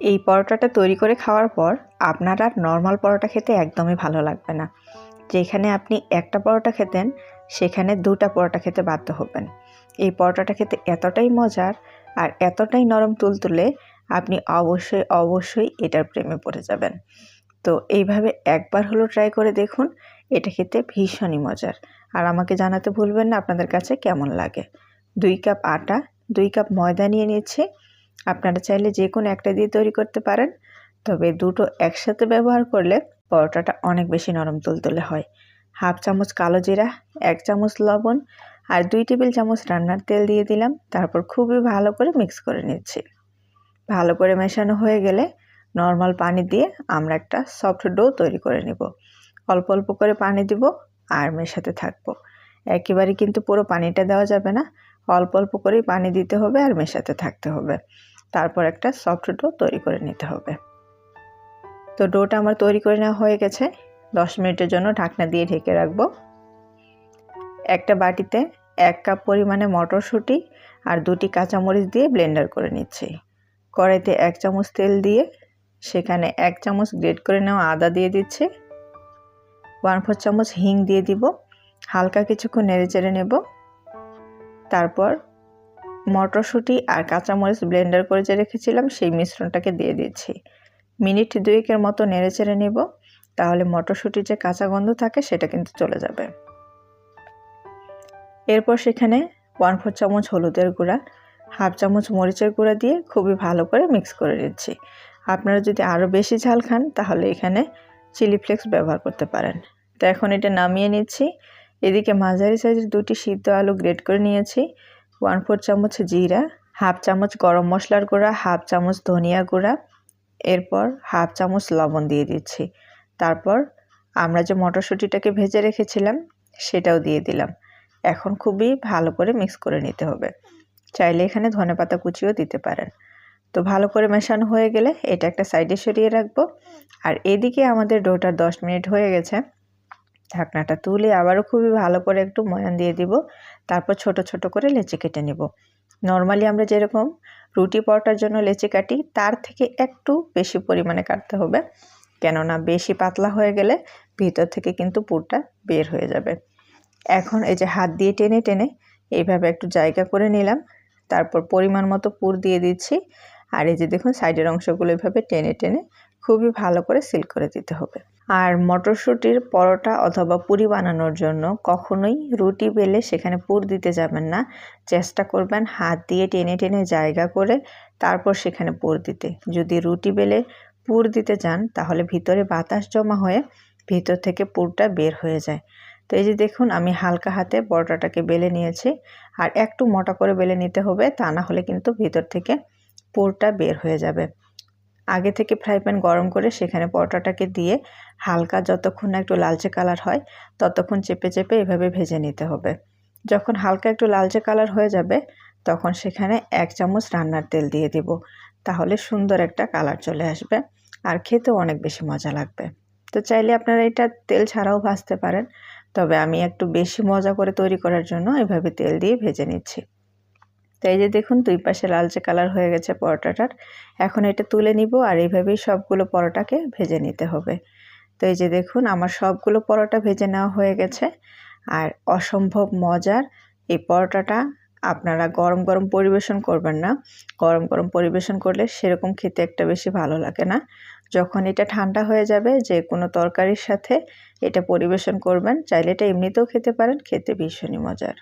এই পরোটাটা তৈরি করে খাওয়ার পর আপনার আর নর্মাল পরোটা খেতে একদমই ভালো লাগবে না। যেখানে আপনি একটা পরোটা খেতেন, সেখানে দুটা পরোটা খেতে বাধ্য হবেন। এই পরোটাটা খেতে এতটাই মজার আর এতটাই নরম তুলতুলে আপনি অবশ্যই অবশ্যই এটার প্রেমে পড়ে যাবেন। তো এইভাবে একবার হলো ট্রাই করে দেখুন, এটা খেতে ভীষণই মজার। আর আমাকে জানাতে ভুলবেন না, আপনাদের কাছে কেমন লাগে। দুই কাপ আটা, দুই কাপ ময়দা নিয়ে নিচ্ছি আপনারা চাইলে যে কোনো একটা দিয়ে তৈরি করতে পারেন, তবে দুটো একসাথে ব্যবহার করলে পরোটাটা অনেক বেশি নরম তুলতুলে হয়। হাফ চামচ কালো জিরা, এক চামচ লবণ আর দুই টেবিল চামচ রান্নার তেল দিয়ে দিলাম, তারপর খুবই ভালো করে মিক্স করে নিচ্ছি। ভালো করে মেশানো হয়ে গেলে নর্মাল পানি দিয়ে আমরা একটা সফট ডো তৈরি করে নেব। অল্প অল্প করে পানি দিব আর মেশাতে থাকব। একেবারে কিন্তু পুরো পানিটা দেওয়া যাবে না। অল্প অল্প করেই পানি দিতে হবে আর মেশাতে থাকতে হবে। তারপর একটা সফট ডো তৈরি করে নিতে হবে। তো ডোটা আমার তৈরি করে নেওয়া হয়ে গেছে। দশ মিনিটের জন্য ঢাকনা দিয়ে ঢেকে রাখব। একটা বাটিতে এক কাপ পরিমাণে মটরশুঁটি আর দুটি কাঁচামরিচ দিয়ে ব্লেন্ডার করে নিচ্ছি। কড়াইতে এক চামচ তেল দিয়ে সেখানে এক চামচ গ্রেট করে নেওয়া আদা দিয়ে দিচ্ছি। ওয়ান ফোর চামচ হিং দিয়ে দিব। হালকা কিছুক্ষণ নেড়ে চেড়ে নেব। তারপর মটরশুঁটি আর কাঁচামরিচ ব্লেন্ডার করে যে রেখেছিলাম, সেই মিশ্রণটাকে দিয়ে দিচ্ছি। মিনিট দুয়েকের মতো নেড়ে চেড়ে নেব, তাহলে মটরশুঁটির যে কাঁচা গন্ধ থাকে, সেটা কিন্তু চলে যাবে। এরপর সেখানে ওয়ান ফোর চামচ হলুদের গুঁড়া, হাফ চামচ মরিচের গুঁড়া দিয়ে খুবই ভালো করে মিক্স করে নিচ্ছি। আপনারা যদি আরও বেশি ঝাল খান, তাহলে এখানে চিলি ফ্লেক্স ব্যবহার করতে পারেন। তো এখন এটা নামিয়ে নিচ্ছি। এদিকে মাঝারি সাইজের দুটি সিদ্ধ আলু গ্রেট করে নিয়েছি। ওয়ান ফোর চামচ জিরা, হাফ চামচ গরম মশলার গুঁড়া, হাফ চামচ ধনিয়া গুঁড়া, এরপর হাফ চামচ লবণ দিয়ে দিচ্ছি। তারপর আমরা যে মটরশুঁটিটাকে ভেজে রেখেছিলাম, সেটাও দিয়ে দিলাম। এখন খুবই ভালো করে মিক্স করে নিতে হবে। চাইলে এখানে ধনে পাতা কুচিও দিতে পারেন। তো ভালো করে মেশানো হয়ে গেলে এটা একটা সাইডে সরিয়ে রাখব। আর এদিকে আমাদের ডোটা দশ মিনিট হয়ে গেছে। ঢাকনাটা তুলে আবারও খুবই ভালো করে একটু ময়ান দিয়ে দিব। তারপর ছোট ছোট করে লেচি কেটে নেব। নর্মালি আমরা যেরকম রুটি পরোটার জন্য লেচি কাটি, তার থেকে একটু বেশি পরিমাণে কাটতে হবে। কেননা বেশি পাতলা হয়ে গেলে ভিতর থেকে কিন্তু পুরটা বের হয়ে যাবে। এখন এই যে হাত দিয়ে টেনে টেনে এইভাবে একটু জায়গা করে নিলাম। তারপর পরিমাণ মতো পুর দিয়ে দিচ্ছি। আর এই যে দেখুন, সাইডের অংশগুলো এভাবে টেনে টেনে খুবই ভালো করে সিল করে দিতে হবে। আর মটরশুঁটির পরোটা অথবা পুরি বানানোর জন্য কখনোই রুটি বেলে সেখানে পুর দিতে যাবেন না। চেষ্টা করবেন হাত দিয়ে টেনে টেনে জায়গা করে তারপর সেখানে পুর দিতে। যদি রুটি বেলে পুর দিতে যান তাহলে ভিতরে বাতাস জমা হয়ে ভিতর থেকে পুরটা বের হয়ে যায়। তো এই যে দেখুন আমি হালকা হাতে পরোটাটাকে বেলে নিয়েছি। আর একটু মোটা করে বেলে নিতে হবে তা না হলে কিন্তু ভিতর থেকে পুরটা বের হয়ে যাবে। আগে থেকে ফ্রাই প্যান গরম করে সেখানে পরোটাটাকে দিয়ে হালকা যতক্ষণ না একটু লালচে কালার হয়, ততক্ষণ চেপে চেপে এভাবে ভেজে নিতে হবে। যখন হালকা একটু লালচে কালার হয়ে যাবে, তখন সেখানে এক চামচ রান্নার তেল দিয়ে দিব। তাহলে সুন্দর একটা কালার চলে আসবে আর খেতেও অনেক বেশি মজা লাগবে। তো চাইলে আপনারা এটা তেল ছাড়াও ভাজতে পারেন, তবে আমি একটু বেশি মজা করে তৈরি করার জন্য এভাবে তেল দিয়ে ভেজে নিচ্ছি। তো এই যে দেখুন, দুই পাশে লালচে কালার হয়ে গেছে পরোটাটার, এখন এটা তুলে নিব আর এইভাবেই সবগুলো পরোটাকে ভেজে নিতে হবে। তো এই যে দেখুন, আমার সবগুলো পরোটা ভেজে নেওয়া হয়ে গেছে আর অসম্ভব মজার এই পরোটাটা আপনারা গরম গরম পরিবেশন করবেন না। গরম গরম পরিবেশন করলে সেরকম খেতে একটা বেশি ভালো লাগে না। যখন এটা ঠান্ডা হয়ে যাবে, যে কোনো তরকারির সাথে এটা পরিবেশন করবেন, চাইলে এটা এমনিতেও খেতে পারেন, খেতে ভীষণই মজার।